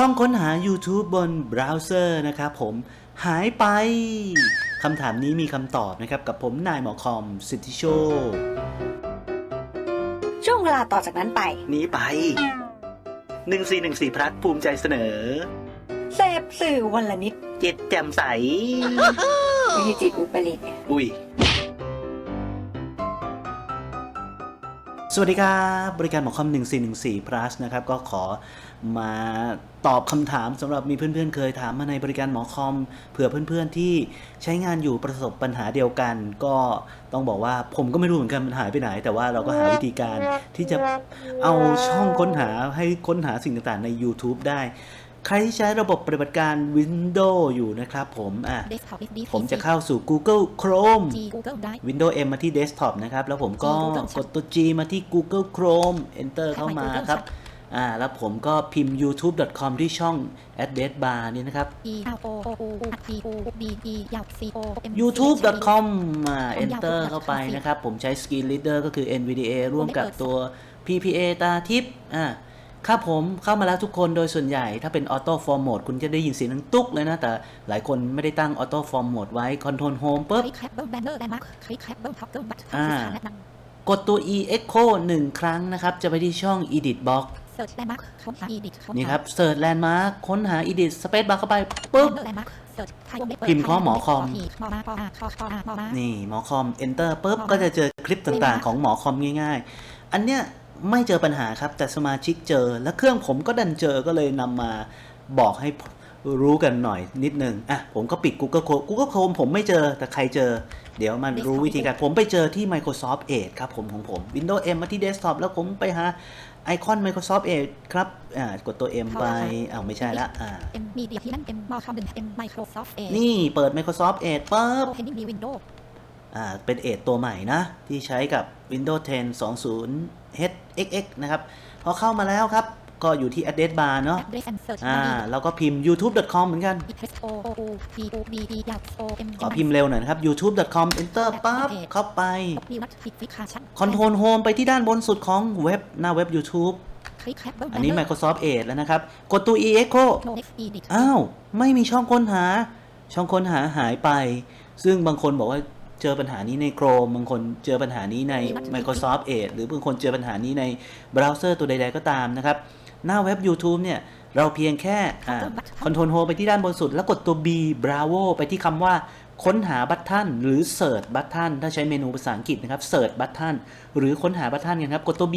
ช่องค้นหา YouTube บนเบราว์เซอร์นะครับผมหายไปคำถามนี้มีคำตอบนะครับ กับผมนายหมอคอมสิทธิโชคช่วงเวลาต่อจากนั้นไป นี้ไป 1414พลัดภูมิใจเสนอ เสพสื่อวันละนิดเจ็ดแจ่มใส ไม่ใช่จิตอุปริตอุ้ย สวัสดีครับ บริการหมอคอม1414 plus นะครับ ก็ขอมาตอบคำถามสำหรับมีเพื่อนๆ เคยถามมาในบริการหมอคอมเผื่อเพื่อนๆที่ใช้งานอยู่ประสบปัญหาเดียวกัน ก็ต้องบอกว่าผมก็ไม่รู้เหมือนกันมันหายไปไหน แต่ว่าเราก็หาวิธีการที่จะเอาช่องค้นหาให้ค้นหาสิ่งต่างๆใน YouTube ได้ ใครที่ใช้ระบบปฏิบัติการ Windows อยู่นะครับผมอะ Desktop is ผมจะเข้าสู่ Google Chrome G Google Drive Windows M มาที่ Desktop นะครับ แล้วผมก็ Google กดตัว G มาที่ Google Chrome Enter เข้ามาครับอ่าแล้วผมก็พิมพ์ youtube.com ที่ช่อง address bar นี้นะครับ E R O O U T O B E ยาว C O M youtube.com อ่าผมยาว enter ผมยาวเข้าไปผมยาวนะครับ ผมใช้ Screen Reader ก็คือ NVDA ร่วมกับผมไม่เปิดตัว PPA ตาทิพย์อ่า ครับผมเข้ามาแล้วทุกคนโดยส่วนใหญ่ถ้าเป็น Auto Form Mode คุณจะได้ยินเสียงนังตุ๊กเลยนะ แต่หลายคนไม่ได้ตั้ง Auto Form Mode ไว้ Control Home ปุ๊บกแคปเบิลแบนเนอร์แลนด์มาร์คคลิกแคปเบิลท็อปเกิลบัตอ่าแนะนกดตัว e echo หนึ่งครั้งนะครับ จะไปที่ช่อง edit box นี่ครับ search landmark ค้นหา edit space bar เข้าไปปุ๊บแลนด์มคเซิร์ชไทยวงเล็บเปิดพิมพ์ข้อหมอคอม นี่หมอคอม enter ปุ๊บก็จะเจอคลิปต่างๆ ของหมอคอมง่าย ๆ อันเนี้ย ไม่เจอปัญหาครับ แต่สมาชิกเจอ และเครื่องผมก็ดันเจอก็เลยนำมาบอกให้รู้กันหน่อยนิดนึง อะ ผมก็ปิด Google Chrome Google Chrome ผมไม่เจอ แต่ใครเจอ เดี๋ยวมันรู้วิธีการ ผมไปเจอที่ Microsoft Edge ครับผมของผม Windows M มาที่ Desktop แล้วผมไปหาไอคอน Microsoft Edge ครับ อ่า กดตัว M ไปอ้าวไม่ใช่ละ อ่าเอ็มมีเดียที่นั่นเอ็มมอคอมหนึ่งเอ็มไมโครซอฟท์เอนี่ เปิด Microsoft Edge ปุ๊บโอ อ่าเป็นเอทตัวใหม่นะ ที่ใช้กับ Windows 10 20 HXX นะครับ พอเข้ามาแล้วครับ ก็อยู่ที่ address bar เนาะแอดเดรสแอนด์เซิร์ชอ่าแล้วก็พิมพ์ youtube.com เหมือนกันอีเพสโอโออูทีโอบีอียาวโอเอ็มขอพิมพ์เร็วหน่อยนะครับ youtube.com enter ปั๊บเข้าไปมีวัตฟิฟิคาชั่น Control Home ไปที่ด้านบนสุดของเว็บหน้าเว็บ YouTube คลิกแคปเบิลอันนี้ Microsoft Edge แล้วนะครับ กดตัว e echo โนเอ็กซ์อีดิทอ้าว ไม่มีช่องค้นหา ช่องค้นหาหายไป ซึ่งบางคนบอกว่า เจอปัญหานี้ใน Chrome บางคนเจอปัญหานี้ใน Microsoft Edge หรือบางคนเจอปัญหานี้ในเบราว์เซอร์ตัวใด ๆ ก็ตามนะครับ หน้าเว็บ YouTube เนี่ย เราเพียงแค่คอนโทรลโฮไปที่ด้านบนสุด แล้วกดตัว B Bravo ไปที่คำว่า ค้นหาบัตทันหรือ Search บัตทันถ้าใช้เมนูภาษาอังกฤษนะครับ Search บัตทันหรือค้นหาบัตทันกันครับกดตัว B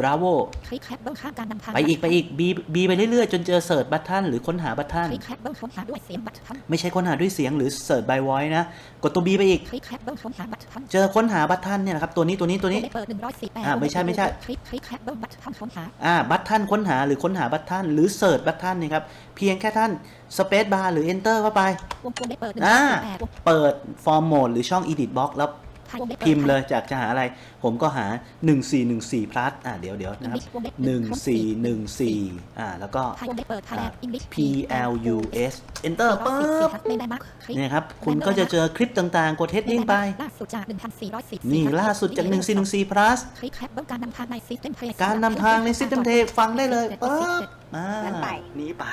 Bravo คลิกแคปเบิลข้างการนำทางไปอีกไปอีก B B ไปเรื่อยๆ จนเจอ Search บัตทันหรือค้นหาบัตทันคลิกแคปเบิลค้นหาด้วยเสียงบัตทันไม่ใช่ค้นหาด้วยเสียงหรือ Search by voice นะกดตัว B ไปอีกคลิกแคปเบิลค้นหาบัตทันเจอค้นหาบัตทันเนี่ยนะครับตัวนี้ตัวนี้ตัวนี้เปิดหนึ่งร้อยสี่แปดอ่าไม่ใช่ไม่ใช่คลิกคลิกแคปเบิลบัตทันค้นหาอ่าบัตทันค้นหาหรือค้นหาบัตทันหรือ Search บัตทันเนี่ยครับเพียงแค่ท่าน Space bar หรือ Enter เข้าไปวงกลมได้เปิดหนึ่งอ่าร้อยสี่แปดวงเปิด Form Mode หรือช่อง Edit Box แล้วไทยวงเล็บปิดพิมพ์เลยจากจะหาอะไร ผมก็หา 1414 plus อ่าเดี๋ยวเดี๋ยวนะครับวงเล็บหนึ่ง1414 อ่า แล้วก็ไทยวงเล็บเปิดไทยแลนด์อังกฤษ P L U S Enter สี่ปึ๊บไม่ได้มาร์คคลิกเนี่ยครับ คุณก็จะเจอคลิปต่างๆ กด heading ไปล่าสุดจากหนึ่งพันสี่ร้อยสิบนี่ล่าสุดจาก 1414 plus คลิกแคปเบิลการนำทางในซิสเต็มเทการนำทางใน System Tray ฟังได้เลยปึ๊บ อ่านั้นไปนี้ไป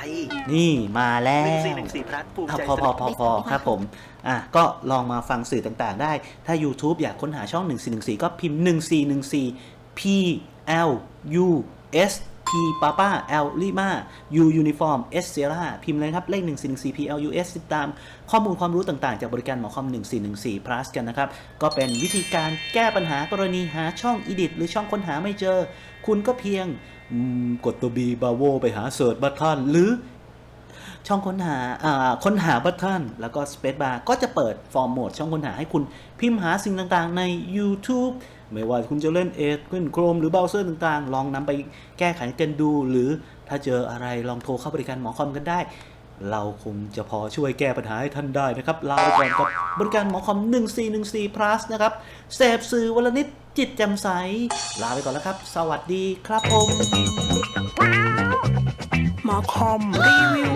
นี่มาแล้ว1414พลัดภูมิอะใจพอพอพอพอครับผมอะก็ลองมาฟังสื่อต่างๆ ได้ ถ้า YouTube อยากค้นหาช่อง 1414 ก็พิมพ์ 1414 P L U S P Papa L Lima U Uniform S Sierra พิมพ์เลยครับ เลข 1414 P L U S ติดตามข้อมูลความรู้ต่างๆ จากบริการหมอคอม 1414 plus กันนะครับ ก็เป็นวิธีการแก้ปัญหากรณีหาช่อง Edit หรือช่องค้นหาไม่เจอ คุณก็เพียงกดตัว B Bravo ไปหา Search Button หรือช่องค้นหาอ่าค้นหาบัตทันแล้วก็ Space Bar ก็จะเปิดฟอร์มโหมดช่องค้นหาให้คุณพิมพ์หาสิ่งต่างๆ ใน YouTube ไม่ว่าคุณจะเล่นเอ e ขึ้น Chrome หรือเบราว์เซอร์ต่างๆ ลองนำไปแก้ไขกันดู หรือถ้าเจออะไรลองโทรเข้าบริการหมอคอมกันได้ เราคงจะพอช่วยแก้ปัญหาให้ท่านได้นะครับลาไปก่อนกับบริการหมอคอม 1414 plus นะครับเสพสื่อวันลนิดจิตแจ่มใส ลาไปก่อนแล้วครับ สวัสดีครับผมหมอคอมรีวิว